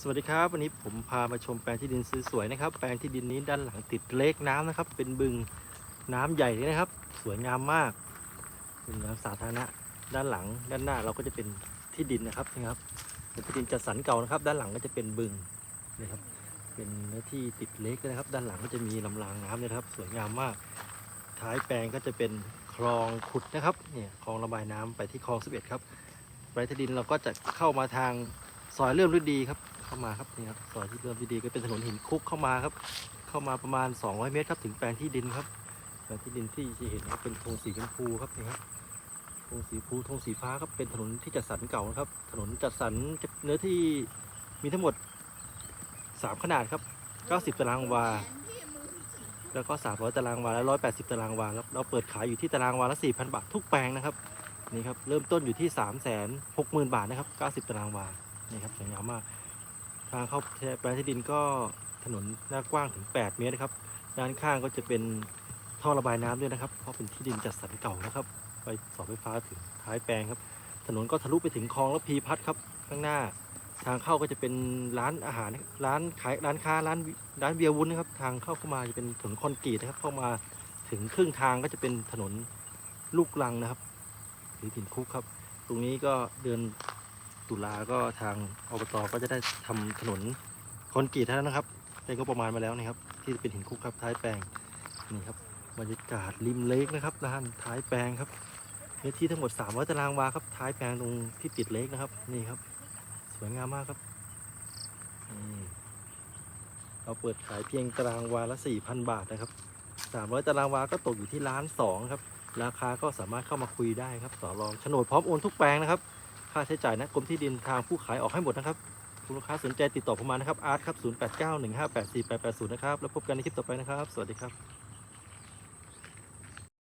สวัสดีครับวันนี้ผมพามาชมแปลงที่ดินสวยๆนะครับ แปลงที่ดินนี้ด้านหลังติดเลกน้ำนะครับ เป็นบึงน้ำใหญ่เลยนะครับ สวยงามมากเป็นน้ำสาธารณะด้านหลัง ด้านหน้าเราก็จะเป็นที่ดินนะครับนะครับเป็นที่ดินจัดสรรเก่านะครับ ด้านหลังก็จะเป็นบึงนะครับ เป็นเนื้อที่ติดเลกนะครับ ด้านหลังก็จะมีลำรางน้ำนะครับ สวยงามมาก ท้ายแปลงก็จะเป็นคลองขุดนะครับเนี่ยคลองระบายน้ำไปที่คลอง 11 ครับแปลงที่ดินเราก็จะเข้ามาทางซอยเริ่มฤดีครับ เข้ามาครับนี่ครับซอยที่เริ่มดีๆก็เป็นถนนหินคุกเข้ามาครับ เข้ามาประมาณ 200 เมตรครับถึงแปลงที่ดินครับแปลงที่ดินที่จะเห็นครับเป็นธงสีชมพูครับนี่ครับธงสีชมพูธงสีฟ้าครับเป็นถนนที่จัดสรรเก่านะครับ ถนนจัดสรรเนื้อที่มีทั้งหมด 3 ขนาดครับ 90 ตารางวา แล้วก็ 300 ตารางวาและ 180 ตารางวาแล้วเราเปิดขายอยู่ที่ตารางวาละ4,000 บาททุกแปลงนะครับนี่ครับเริ่มต้นอยู่ที่ 3 6 0 0 0 0 บาทนะครับ 90 ตารางวานี่ครับสวยงามมาก ทางเข้าแปลงที่ดินก็ถนนหน้ากว้างถึง 8 เมตรนะครับ ด้านข้างก็จะเป็นท่อระบายน้ำด้วยนะครับ เพราะเป็นที่ดินจัดสรรเก่านะครับ ไปเสาไฟฟ้าถึงท้ายแปลงครับ ถนนก็ทะลุไปถึงคลองและพีพัฒน์ครับข้างหน้า ทางเข้าก็จะเป็นร้านอาหารร้านขายร้านค้าร้านร้านเบียร์วุ้นนะครับ ทางเข้าเข้ามาจะเป็นถนนคอนกรีตนะครับ เข้ามาถึงครึ่งทางก็จะเป็นถนนลูกลังนะครับหรือถิ่นคุกครับ ตรงนี้ก็เดิน ตุลาก็ทางอบตก็จะได้ทำถนนคอนกรีตแล้วนะครับได้ก็ประมาณมาแล้วนะครับ ที่เป็นหินคุกครับท้ายแปลงนี่ครับบรรยากาศริมเลกนะครับด้านท้ายแปลงครับเนื้อที่ทั้งหมด300ตารางวาครับท้ายแปลงตรงที่ติดเลกนะครับนี่ครับ สวยงามมากครับเราเปิดขายเพียงตารางวาละ4,000 บาทนะครับ300ตารางวาก็ตกอยู่ที่ล้านสองครับ ราคาก็สามารถเข้ามาคุยได้ครับ ต่อรองโฉนดพร้อมโอนทุกแปลงนะครับ ค่าใช้จ่ายนะกรมที่ดินทางผู้ขายออกให้หมดนะครับคุณลูกค้าสนใจติดต่อผมมานะครับอาร์ตครับ 0891584880 นะครับ แล้วพบกันในคลิปต่อไปนะครับ สวัสดีครับ